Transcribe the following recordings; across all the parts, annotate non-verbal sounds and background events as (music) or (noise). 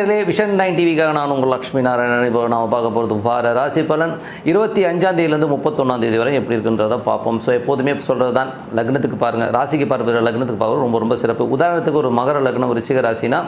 நேரிலே vision nine டிவிக்காக நான் உங்கள் லக்ஷ்மி நாராயணன். இப்போ நாம் பார்க்க போகிறது வார ராசி பலன். இருபத்தி அஞ்சாந்தேதியிலேருந்து முப்பத்தொன்னாந்தேதி வரை எப்படி இருக்குன்றதை பார்ப்போம். ஸோ எப்போதுமே சொல்கிறது தான் லக்னத்துக்கு பாருங்கள் ராசிக்கு பார்ப்பது லக்னத்துக்கு பார்க்குறது ரொம்ப ரொம்ப சிறப்பு. உதாரணத்துக்கு ஒரு மகர லக்னம் ரிச்சிக ராசினா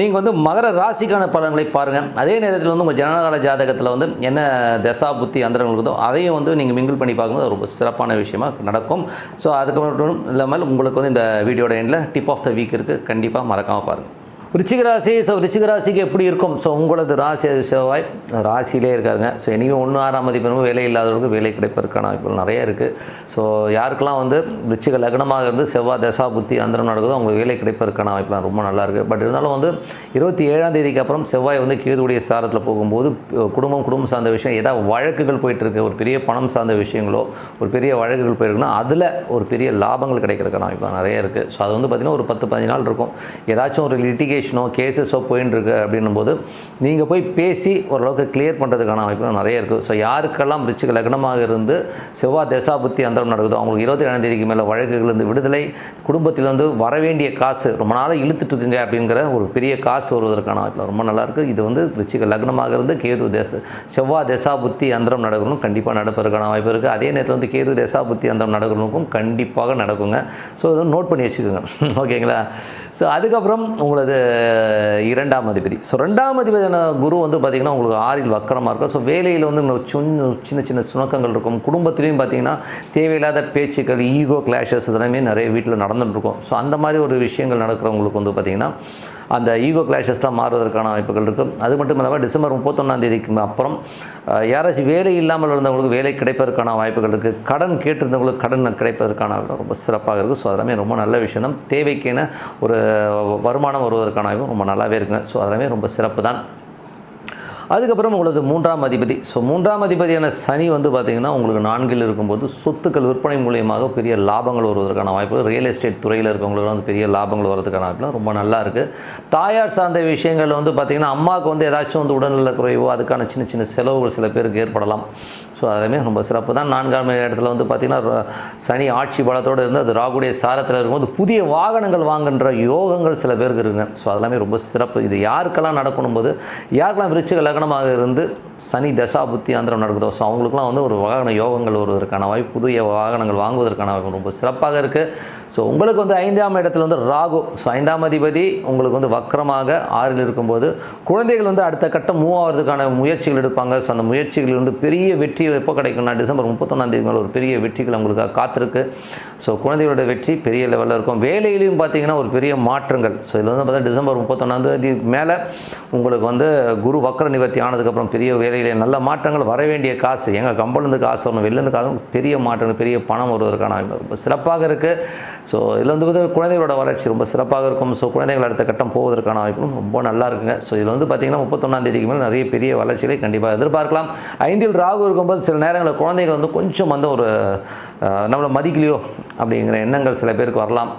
நீங்கள் வந்து மகர ராசிக்கான பலன்களை பாருங்கள் அதே நேரத்தில் வந்து உங்கள் ஜனகால ஜாதகத்தில் வந்து என்ன தசா புத்தி அந்தரங்கள் இருக்குதோ அதையும் வந்து நீங்கள் மிங்கிள் பண்ணி பார்க்கும்போது ரொம்ப சிறப்பான விஷயமாக நடக்கும். ஸோ அதுக்கு மட்டும் இல்லாமல் உங்களுக்கு வந்து இந்த வீடியோட எண்டில் டிப் ஆஃப் த வீக் இருக்குது கண்டிப்பாக மறக்காமல் பாருங்கள் ரிச்சிக ராசி ஸோ ரிச்சிகராசிக்கு எப்படி இருக்கும்? ஸோ உங்களது ராசி அது செவ்வாய் ராசியிலே இருக்காருங்க. ஸோ இனியும் ஒன்று ஆறாம் மதிப்பெண்ணும் வேலை இல்லாதவர்களுக்கு வேலை கிடைப்பதற்கான வாய்ப்புகள் நிறைய இருக்குது ஸோ யாருக்கெல்லாம் வந்து ரிச்சிக லக்னமாக இருந்து செவ்வாய் தசா புத்தி அந்தரம் நடக்குதோ அவங்களுக்கு வேலை கிடைப்பதற்கான வாய்ப்புலாம் ரொம்ப நல்லாயிருக்கு பட் இருந்தாலும் வந்து இருபத்தி ஏழாம் தேதிக்கு அப்புறம் செவ்வாய் வந்து கேதுடைய சாரத்தில் போகும்போது குடும்பம் குடும்பம் சார்ந்த விஷயம் ஏதாவது வழக்குகள் போயிட்டுருக்கு. ஒரு பெரிய பணம் சார்ந்த விஷயங்களோ ஒரு பெரிய வழக்குகள் போயிருக்குன்னா அதில் ஒரு பெரிய லாபங்கள் கிடைக்கிறதுக்கான வாய்ப்பு நிறைய இருக்குது ஸோ அது வந்து பார்த்திங்கன்னா ஒரு பத்து பதினஞ்சு நாள் இருக்கும். ஏதாச்சும் ஒரு லிட்டிகேஷனோ கேசஸோ போயின்னு இருக்கு அப்படின்னும் போது நீங்கள் போய் பேசி ஓரளவுக்கு கிளியர் பண்ணுறதுக்கான வாய்ப்புகள் நிறைய இருக்குது ஸோ யாருக்கெல்லாம் ரிச்சிக லக்னமாக இருந்து செவ்வாய் தசாபுத்தி அந்தரம் நடக்குதோ அவங்களுக்கு இருபத்தி ஏழாம் தேதிக்கு மேலே வழக்குகள்லேருந்து விடுதலை குடும்பத்திலேருந்து வரவேண்டிய வர வேண்டிய காசு ரொம்ப நாளாக இழுத்துட்டு இருக்குங்க அப்படிங்கிற ஒரு பெரிய காசு வருவதற்கான வாய்ப்பு ரொம்ப நல்லாயிருக்கு இது வந்து ரிச்சிக லக்னமாக இருந்து கேது தேச செவ்வாய் தசாபுத்தி அந்தரம் நடக்கணும் கண்டிப்பாக நடப்பதற்கான வாய்ப்பு இருக்குது அதே நேரத்தில் வந்து கேது தசாபுத்தி அந்தரம் நடக்கணுக்கும் கண்டிப்பாக நடக்குங்க. ஸோ அதை நோட் பண்ணி வச்சுக்கோங்க. (laughs) ஓகேங்களா ஸோ அதுக்கப்புறம் உங்களது இரண்டாம் அதிபதி. ஸோ ரெண்டாம் அதிபதியான குரு வந்து பார்த்திங்கன்னா உங்களுக்கு ஆறில் வக்கரமாக இருக்கும் ஸோ வேலையில் வந்து சின்ன சின்ன சின்ன சுணக்கங்கள் இருக்கும். குடும்பத்துலேயும் பார்த்திங்கன்னா தேவையில்லாத பேச்சுக்கள் ஈகோ கிளாஷஸ் இதெல்லாமே நிறைய வீட்டில் நடந்துட்டு இருக்கும். ஸோ அந்த மாதிரி ஒரு விஷயங்கள் நடக்கிறவங்களுக்கு வந்து பார்த்திங்கன்னா அந்த ஈகோ கிளாஷஸ்லாம் மாறுவதற்கான வாய்ப்புகள் இருக்குது அது மட்டும் இல்லாமல் டிசம்பர் முப்பத்தொன்னாம் தேதிக்கு அப்புறம் யாராச்சும் வேலை இல்லாமல் இருந்தவங்களுக்கு வேலை கிடைப்பதற்கான வாய்ப்புகள் இருக்குது கடன் கேட்டிருந்தவங்களுக்கு கடன் கிடைப்பதற்கான ரொம்ப சிறப்பாக இருக்குது ஸோ அதெல்லாமே ரொம்ப நல்ல விஷயம் தான். தேவைக்கான ஒரு வருமானம் வருவதற்கான வாய்ப்பு ரொம்ப நல்லாவே இருக்குங்க. ஸோ அதெல்லாமே ரொம்ப சிறப்பு தான். அதுக்கப்புறம் உங்களது மூன்றாம் அதிபதி. ஸோ மூன்றாம் அதிபதியான சனி வந்து பார்த்திங்கன்னா உங்களுக்கு நான்கில் இருக்கும்போது சொத்துக்கள் விற்பனை மூலியமாக பெரிய லாபங்கள் வருவதற்கான வாய்ப்பு ரியல் எஸ்டேட் துறையில் இருக்கவங்களுக்கு வந்து பெரிய லாபங்கள் வரதுக்கான வாய்ப்புலாம் ரொம்ப நல்லா இருக்குது தாயார் சார்ந்த விஷயங்கள் வந்து பார்த்திங்கன்னா அம்மாவுக்கு வந்து ஏதாச்சும் வந்து உடல்நல குறைவோ அதுக்கான சின்ன சின்ன செலவுகள் சில பேருக்கு ஏற்படலாம். ஸோ அதெல்லாமே ரொம்ப சிறப்பு தான். நான்காம் இடத்துல வந்து பார்த்திங்கன்னா சனி ஆட்சி பலத்தோடு இருந்து அது ராகுடைய சாரத்தில் இருக்கும்போது புதிய வாகனங்கள் வாங்குன்ற யோகங்கள் சில பேருக்கு இருக்குங்க. ஸோ அதெல்லாமே ரொம்ப சிறப்பு. இது யாருக்கெல்லாம் நடக்கணும் போது யாருக்கெல்லாம் விருச்சிக லக்னமாக இருந்து சனி தசா புத்தி ஆந்திரம் நடக்குதோ ஸோ அவங்களுக்குலாம் வந்து ஒரு வாகன யோகங்கள் வருவதற்கான வாய்ப்பு புதிய வாகனங்கள் வாங்குவதற்கான வாய்ப்பு ரொம்ப சிறப்பாக இருக்குது ஸோ உங்களுக்கு வந்து ஐந்தாம் இடத்துல வந்து ராகு ஸோ ஐந்தாம் அதிபதி உங்களுக்கு வந்து வக்கரமாக ஆறில் இருக்கும்போது குழந்தைகள் வந்து அடுத்த கட்டம் மூவ் ஆகிறதுக்கான முயற்சிகள் எடுப்பாங்க. ஸோ அந்த முயற்சிகள் வந்து பெரிய வெற்றி எப்போ கிடைக்கும்னா டிசம்பர் முப்பத்தொன்னாம் தேதி மேலே ஒரு பெரிய வெற்றிகள் உங்களுக்கு காத்திருக்கு. ஸோ குழந்தைகளோட வெற்றி பெரிய லெவலில் இருக்கும். வேலையிலையும் பார்த்தீங்கன்னா ஒரு பெரிய மாற்றங்கள். ஸோ இதில் வந்து பார்த்தா டிசம்பர் முப்பத்தொன்னாம் தேதி மேலே உங்களுக்கு வந்து குரு வக்கர நிவர்த்தி ஆனதுக்கப்புறம் பெரிய வேலையிலே நல்ல மாற்றங்கள் வர வேண்டிய காசு எங்கள் கம்பலேருந்து காசு வரணும் வெளிலேருந்து காசு பெரிய மாற்றங்கள் பெரிய பணம் வருவதற்கான வாய்ப்பு ரொம்ப சிறப்பாக இருக்குது ஸோ இதில் வந்து பார்த்தா குழந்தைகளோட வளர்ச்சி ரொம்ப சிறப்பாக இருக்கும். ஸோ குழந்தைகள் அடுத்த கட்டம் போவதற்கான வாய்ப்பும் ரொம்ப நல்லா இருக்குங்க. ஸோ இதில் வந்து பார்த்தீங்கன்னா முப்பத்தொன்னாம் தேதிக்கு மேலே நிறைய பெரிய வளர்ச்சிகளை கண்டிப்பாக எதிர்பார்க்கலாம். ஐந்தில் ராகு இருக்கும்போது சில நேரங்களில் குழந்தைகள் வந்து கொஞ்சம் வந்து ஒரு நம்மளை மதிக்கலையோ அப்படிங்கிற எண்ணங்கள் சில பேருக்கு வரலாம்.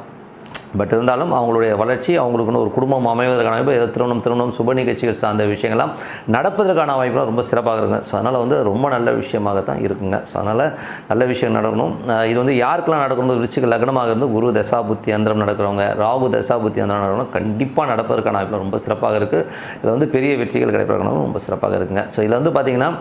பட் இருந்தாலும் அவங்களுடைய வளர்ச்சி அவங்களுக்குன்னு ஒரு குடும்பம் அமைவதற்கான வாய்ப்பு ஏதோ திருமணம் திருமணம் சுப நிகழ்ச்சிகள் சார்ந்த விஷயங்கள்லாம் நடப்பதற்கான வாய்ப்புலாம் ரொம்ப சிறப்பாக இருக்குங்க. ஸோ அதனால் வந்து ரொம்ப நல்ல விஷயமாக தான் இருக்குங்க. ஸோ அதனால் நல்ல விஷயம் நடக்கணும். இது வந்து யாருக்கெல்லாம் நடக்கணும் ரிச்சுக்கு லக்னமாக இருந்து குரு தசாபுத்தி அந்தரம் நடக்கிறவங்க ராகு தசாபுத்தி அந்தரம் நடக்கணும் கண்டிப்பாக நடப்பதற்கான வாய்ப்பு ரொம்ப சிறப்பாக இருக்குது இதில் வந்து பெரிய வெற்றிகள் கிடைப்பதற்கான ரொம்ப சிறப்பாக இருக்குங்க. ஸோ இதில் வந்து பார்த்திங்கன்னா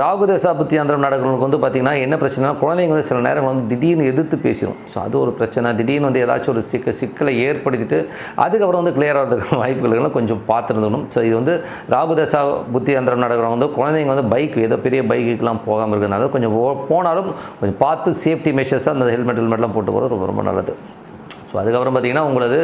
ராகு தசா புத்தி அந்தரம் நடக்கிறவங்களுக்கு வந்து பார்த்திங்கன்னா என்ன பிரச்சனைனா குழந்தைங்க வந்து சில நேரம் வந்து திடீர்னு எதிர்த்து பேசிடும் ஸோ அது ஒரு பிரச்சனை. திடீர்னு வந்து ஏதாச்சும் ஒரு சிக்க சிக்கலை ஏற்படுத்திட்டு அதுக்கப்புறம் வந்து கிளியர் ஆகிறதுக்கு (laughs) வாய்ப்புகள்லாம் கொஞ்சம் பார்த்துருந்துக்கணும். ஸோ இது வந்து ராகுதசா புத்தி அந்தரம் நடக்கிறவங்க வந்து குழந்தைங்க வந்து பைக் ஏதோ பெரிய பைக்குக்கெலாம் போகாமல் இருக்கிறதுனால கொஞ்சம் போனாலும் கொஞ்சம் பார்த்து சேஃப்டி மெஷர்ஸாக அந்த ஹெல்மெட் ஹெல்மெட்லாம் போட்டு போகிறது ரொம்ப ரொம்ப நல்லது. ஸோ அதுக்கப்புறம் பார்த்திங்கன்னா உங்களது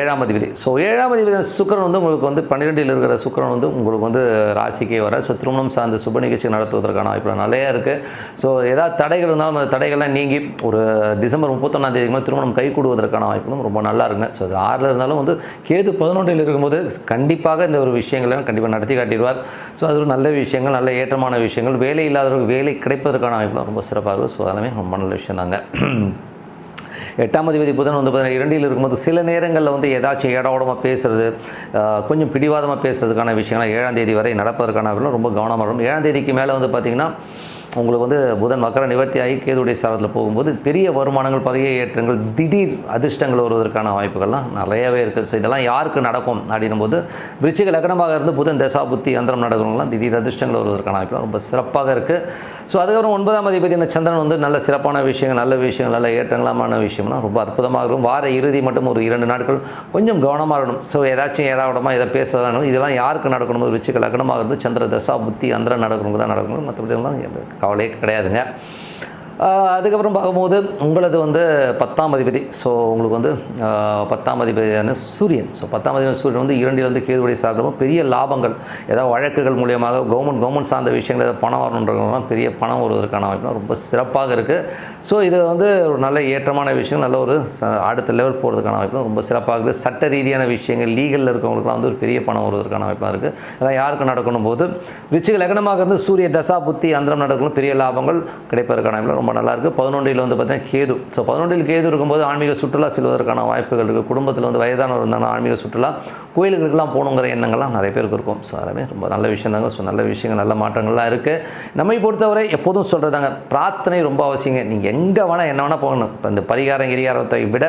ஏழாம் அதிபதி. ஸோ ஏழாம் அதிபதி சுக்கிரன் வந்து உங்களுக்கு வந்து பன்னிரெண்டில் இருக்கிற சுக்கிரன் வந்து உங்களுக்கு வந்து ராசிக்கே வர ஸோ திருமணம் சார்ந்த சுப நிகழ்ச்சி நடத்துவதற்கான வாய்ப்பு நிறையா இருக்குது ஸோ ஏதாவது தடைகள் இருந்தாலும் அந்த தடைகள்லாம் நீங்கி ஒரு டிசம்பர் முப்பத்தொன்னாம் மேலே திருமணம் கை கூடுவதற்கான வாய்ப்புகளும் ரொம்ப நல்லா இருக்குங்க. ஸோ ஆறில் இருந்தாலும் வந்து கேது பதினொன்றில் இருக்கும்போது கண்டிப்பாக இந்த ஒரு விஷயங்களை கண்டிப்பாக நடத்தி காட்டிடுவார். ஸோ அது ஒரு நல்ல விஷயங்கள் நல்ல ஏற்றமான விஷயங்கள். வேலை இல்லாதவர்களுக்கு வேலை கிடைப்பதற்கான வாய்ப்புலாம் ரொம்ப சிறப்பாக இருக்கும். ஸோ அதெல்லாமே ரொம்ப நல்ல விஷயம் தாங்க எட்டாம் அதிபதி புதன் வந்து பார்த்தீங்கன்னா இரண்டில் இருக்கும்போது சில நேரங்களில் வந்து ஏதாச்சும் ஏடாவோடமாக பேசுறது கொஞ்சம் பிடிவாதமாக பேசுறதுக்கான விஷயங்கள் ஏழாம் தேதி வரை நடப்பதற்கான ரொம்ப கவனமாக இருக்கும் ஏழாம் தேதிக்கு மேலே வந்து பார்த்திங்கன்னா உங்களுக்கு வந்து புதன் மக்கர நிவர்த்தி ஆகி கேதுடைய சாரத்தில் போகும்போது பெரிய வருமானங்கள் பெரிய ஏற்றங்கள் திடீர் அதிர்ஷ்டங்கள் வருவதற்கான வாய்ப்புகள்லாம் நிறையவே இருக்குது ஸோ இதெல்லாம் யாருக்கு நடக்கும் அப்படின்னும் போது விருச்சிக லக்னமாக இருந்து புதன் தசா புத்தி அந்தரம் நடக்கிறவங்களாம் திடீர் அதிர்ஷ்டங்கள் வருவதற்கான வாய்ப்புலாம் ரொம்ப சிறப்பாக இருக்குது ஸோ அதுக்கப்புறம் ஒன்பதாம் அதிபதியான சந்திரன் வந்து நல்ல சிறப்பான விஷயங்கள் நல்ல விஷயங்கள் நல்ல ஏற்றங்களமான விஷயம்லாம் ரொம்ப அற்புதமாக இருக்கும். வார இறுதி மட்டும் ஒரு இரண்டு நாட்கள் கொஞ்சம் கவனமாக இருக்கணும். ஸோ ஏதாச்சும் ஏடாவிடமாக எதை பேசுகிறாங்க இதெல்லாம் யாருக்கு நடக்கணும் விருச்சிக லக்னமாக இருந்து சந்திர தசா புத்தி அந்தரம் நடக்கணும் தான் நடக்கணும் மற்றபடிலாம் கவலையே கிடையாதுங்க. அதுக்கப்புறம் பார்க்கும்போது உங்களது வந்து பத்தாம் அதிபதி. ஸோ உங்களுக்கு வந்து பத்தாம் அதிபதியான சூரியன். ஸோ பத்தாம் அதிபதி சூரியன் வந்து இரண்டிலிருந்து கேதுவடி சார்ந்தவும் பெரிய லாபங்கள் ஏதாவது வழக்குகள் மூலியமாக கவர்மெண்ட் கவர்மெண்ட் சார்ந்த விஷயங்கள் ஏதாவது பணம் வரணுன்றவங்களாம் பெரிய பணம் வருவதற்கான வாய்ப்பு ரொம்ப சிறப்பாக இருக்குது ஸோ இது வந்து ஒரு நல்ல ஏற்றமான விஷயம் நல்ல ஒரு அடுத்த லெவல் போகிறதுக்கான வாய்ப்பு ரொம்ப சிறப்பாக இருக்குது சட்ட ரீதியான விஷயங்கள் லீகலில் இருக்கவங்களுக்குலாம் வந்து ஒரு பெரிய பணம் வருவதற்கான வாய்ப்பாக இருக்குது இதெல்லாம் யாருக்கு நடக்கணும் போது விச்சிக லக்னமாக இருந்து சூரிய தசா புத்தி அந்தரம் நடக்கணும். பெரிய லாபங்கள் கிடைப்பதற்கான வாய்ப்பு ரொம்ப ரொம்ப நல்லாயிருக்கு. பதினொன்றில் வந்து பார்த்தீங்கன்னா கேது. ஸோ பதினொன்றில் கேது இருக்கும்போது ஆன்மீக சுற்றுலா செல்வதற்கான வாய்ப்புகள் இருக்குது குடும்பத்தில் வந்து வயதானவர் இருந்தாலும் ஆன்மீக சுற்றுலா கோயிலுகளுக்கெல்லாம் போகணுங்கிற எண்ணங்கள்லாம் நிறைய பேருக்கு இருக்கும். ஸோ அதெல்லாமே ரொம்ப நல்ல விஷயம் தாங்க. ஸோ நல்ல விஷயங்கள் நல்ல மாற்றங்கள்லாம் இருக்குது நம்மை பொறுத்தவரை எப்போதும் சொல்கிறதாங்க பிரார்த்தனை ரொம்ப அவசியங்க. நீங்கள் எங்கே வேணால் என்ன வேணால் போகணும். இப்போ இந்த பரிகாரம் கிரிகாரத்தை விட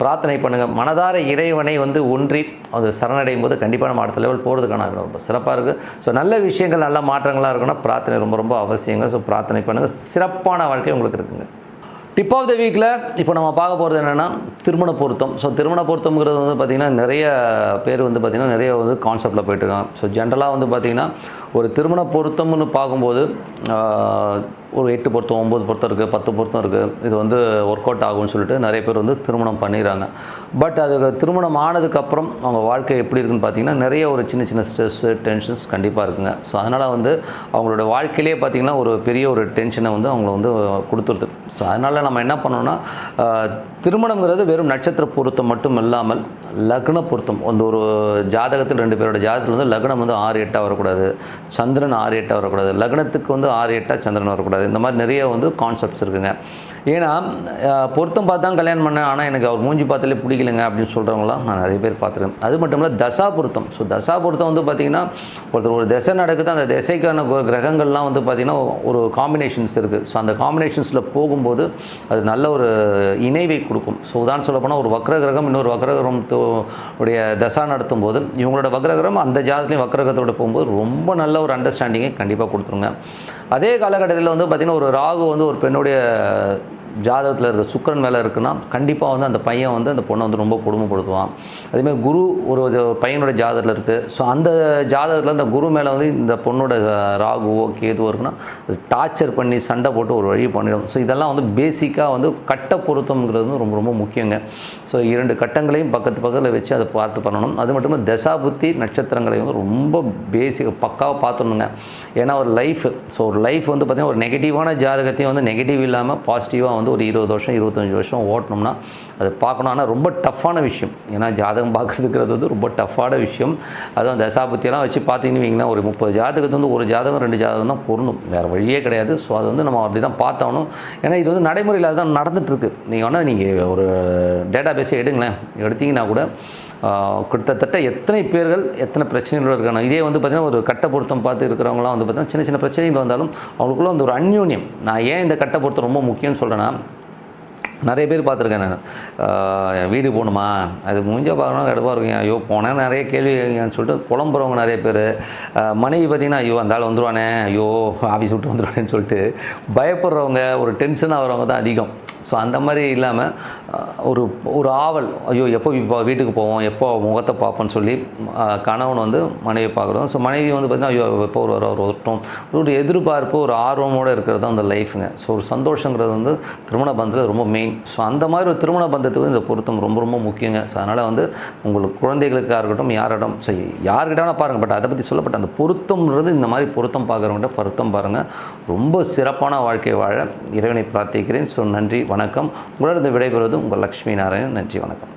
பிரார்த்தனை பண்ணுங்கள் மனதார இறைவனை வந்து ஒன்றி அது சரணடையும் போது கண்டிப்பாக நம்ம அடுத்த லெவல் போகிறதுக்கான ரொம்ப சிறப்பாக இருக்குது ஸோ நல்ல விஷயங்கள் நல்ல மாற்றங்களாக இருக்குன்னா பிரார்த்தனை ரொம்ப ரொம்ப அவசியங்க. ஸோ பிரார்த்தனை பண்ணுங்கள் சிறப்பான வாழ்க்கை உங்களுக்கு இருக்குங்க. டிப் ஆஃப் த வீக்கில் இப்போ நம்ம பார்க்க போகிறது என்னென்னா திருமண பொருத்தம். ஸோ திருமண பொருத்தம்ங்கிறது வந்து பார்த்திங்கன்னா நிறைய பேர் வந்து பார்த்திங்கன்னா நிறைய வந்து கான்செப்டில் போயிட்டுருக்காங்க ஸோ ஜென்ரலாக வந்து பார்த்திங்கன்னா ஒரு திருமண பொருத்தம்னு பார்க்கும்போது ஒரு எட்டு பொருத்தம் ஒம்பது பொருத்தம் இருக்குது பத்து பொருத்தம் இருக்குது இது வந்து ஒர்க் அவுட் ஆகும்னு சொல்லிட்டு நிறைய பேர் வந்து திருமணம் பண்ணிடுறாங்க. பட் அது திருமணம் ஆனதுக்கப்புறம் அவங்க வாழ்க்கை எப்படி இருக்குன்னு பார்த்தீங்கன்னா நிறைய ஒரு சின்ன சின்ன ஸ்ட்ரெஸ்ஸு டென்ஷன்ஸ் கண்டிப்பாக இருக்குங்க. ஸோ அதனால் வந்து அவங்களோட வாழ்க்கையிலே பார்த்திங்கன்னா ஒரு பெரிய ஒரு டென்ஷனை வந்து அவங்கள வந்து கொடுத்துருது. ஸோ அதனால் நம்ம என்ன பண்ணோம்னா திருமணங்கிறது வெறும் நட்சத்திர பொருத்தம் மட்டும் இல்லாமல் லக்ன பொருத்தம். அந்த ஒரு ஜாதகத்தில் ரெண்டு பேரோட ஜாதகத்தில் வந்து லக்னம் வந்து ஆறு எட்டாக வரக்கூடாது. சந்திரன் ஆறு எட்டாக வரக்கூடாது. லக்னத்துக்கு வந்து ஆறு எட்டாக சந்திரன் வரக்கூடாது. இந்த மாதிரி நிறைய வந்து கான்செப்ட்ஸ் இருக்குங்க. ஏன்னா பொருத்தம் பார்த்து தான் கல்யாணம் பண்ணேன். ஆனால் எனக்கு அவர் மூஞ்சி பார்த்தாலே பிடிக்கலங்க அப்படின்னு சொல்கிறவங்களாம் நான் நிறைய பேர் பார்த்துருக்கேன். அது மட்டும் இல்லை தசா பொருத்தம். ஸோ தசா பொருத்தம் வந்து பார்த்திங்கன்னா ஒருத்தர் ஒரு திசை நடக்குது அந்த திசைக்கான கிரகங்கள்லாம் வந்து பார்த்திங்கன்னா ஒரு காம்பினேஷன்ஸ் இருக்குது ஸோ அந்த காம்பினேஷன்ஸில் போகும்போது அது நல்ல ஒரு இணைவை கொடுக்கும். ஸோ உதாரணம் சொல்லப்போனால் ஒரு வக்ர கிரகம் இன்னொரு வக்ர உடைய தசா நடத்தும் போது இவங்களோட வக்ரகிரகம் அந்த ஜாதத்துலேயும் வக்ரகத்தோட போகும்போது ரொம்ப நல்ல ஒரு அண்டர்ஸ்டாண்டிங்கை கண்டிப்பாக கொடுத்துருங்க. அதே காலகட்டத்தில் வந்து பார்த்திங்கன்னா ஒரு ராகு வந்து ஒரு பெண்ணுடைய ஜாதகத்தில் இருக்க சுக்கிரன் மேலே இருக்குன்னா கண்டிப்பாக வந்து அந்த பையன் வந்து அந்த பொண்ணை வந்து ரொம்ப கொடுமைப்படுத்துவான். அதேமாதிரி குரு ஒரு பையனோட ஜாதகத்தில் இருக்குது ஸோ அந்த ஜாதகத்தில் அந்த குரு மேலே வந்து இந்த பொண்ணோட ராகுவோ கேதுவோ இருக்குன்னா அது டார்ச்சர் பண்ணி சண்டை போட்டு ஒரு வழி பண்ணிடும். ஸோ இதெல்லாம் வந்து பேசிக்காக வந்து கட்ட பொருத்தம்ங்கிறது வந்து ரொம்ப ரொம்ப முக்கியங்க. ஸோ இரண்டு கட்டங்களையும் பக்கத்து பக்கத்தில் வச்சு அதை பார்த்து பண்ணணும். அது மட்டும் இல்லாமல் தசாபுத்தி நட்சத்திரங்களையும் நட்சத்திரங்களை வந்து ரொம்ப பேசிக் பக்காவாக பார்த்துணுங்க ஏன்னா ஒரு லைஃப் ஸோ ஒரு லைஃப் வந்து பார்த்திங்கன்னா ஒரு நெகட்டிவான ஜாதகத்தையும் வந்து நெகட்டிவ் இல்லாமல் பாசிட்டிவாக வந்து ஒரு இருபது வருஷம் இருபத்தஞ்சி வருஷம் ஓட்டணும்னா அது பார்க்கணும். ஆனால் ரொம்ப டஃப்பான விஷயம். ஏன்னா ஜாதகம் பார்க்குறதுங்கிறது வந்து ரொம்ப டஃப்பான விஷயம். அதுவும் தசாபத்தியெல்லாம் வச்சு பார்த்தீங்கன்னு வைங்கன்னா ஒரு முப்பது ஜாதகத்து வந்து ஒரு ஜாதகம் ரெண்டு ஜாதகம் தான் பொருந்தும். வேறு வழியே கிடையாது. ஸோ அது வந்து நம்ம அப்படி தான் பார்த்தாகணும். ஏன்னா இது வந்து நடைமுறையில் அதுதான் நடந்துகிட்ருக்கு நீங்கள் வேணால் நீங்கள் ஒரு டேட்டா பேஸை எடுங்களேன். எடுத்தீங்கன்னா கூட கிட்டத்தட்ட எத்தனை பேர்கள் எத்தனை பிரச்சனைகள் இருக்காங்க? இதே வந்து பார்த்திங்கன்னா ஒரு கட்ட பொருத்தம் பார்த்து இருக்கிறவங்களாம் வந்து பார்த்திங்கன்னா சின்ன சின்ன பிரச்சனைகள் வந்தாலும் அவங்களுக்குள்ள வந்து ஒரு அந்யூன்யம். நான் ஏன் இந்த கட்ட பொருத்தம் ரொம்ப முக்கியம்னு சொல்கிறேன்னா நிறைய பேர் பார்த்துருக்கேன் நான். வீடு போகணுமா? அது முடிஞ்ச பார்க்கணும் கடுப்பாக இருக்கும். ஐயோ போனேன் நிறைய கேள்வி சொல்லிட்டு புலம்புறவங்க நிறைய பேர். மனைவி பார்த்தீங்கன்னா ஐயோ அந்த ஆள் வந்துருவானே ஐயோ ஆஃபீஸ் விட்டு வந்துருவானேன்னு சொல்லிட்டு பயப்படுறவங்க ஒரு டென்ஷன் ஆகிறவங்க தான் அதிகம். ஸோ அந்த மாதிரி இல்லாமல் ஒரு ஒரு ஆவல் ஐயோ எப்போ இப்போ வீட்டுக்கு போவோம் எப்போ முகத்தை பார்ப்போம்னு சொல்லி கணவன் வந்து மனைவி பார்க்குறோம். ஸோ மனைவி வந்து பார்த்தீங்கன்னா ஐயோ எப்போ ஒரு வர ஒரு வரட்டும். ஒரு எதிர்பார்ப்பு ஒரு ஆர்வமோடு இருக்கிறது தான் அந்த லைஃபுங்க ஸோ ஒரு சந்தோஷங்கிறது வந்து திருமண பந்தத்தில் ரொம்ப மெயின் ஸோ அந்த மாதிரி ஒரு திருமண பந்தத்துக்கு இந்த பொருத்தம் ரொம்ப ரொம்ப முக்கியங்க. ஸோ அதனால் வந்து உங்களுக்கு குழந்தைகளுக்காக இருக்கட்டும் யாரிடம் ஸோ யார்கிட்ட வேணால் பாருங்கள் பட் அதை பற்றி சொல்லப்பட்ட அந்த பொருத்தம்ன்றது இந்த மாதிரி பொருத்தம் பார்க்குறவங்கள்ட்ட பொருத்தம் பாருங்கள் ரொம்ப சிறப்பான வாழ்க்கை வாழ இறைவனை பிரார்த்திக்கிறேன். ஸோ நன்றி வணக்கம். உங்களிடம் விடைபெறுவது உங்கள் லக்ஷ்மி நாராயணன். நன்றி வணக்கம்.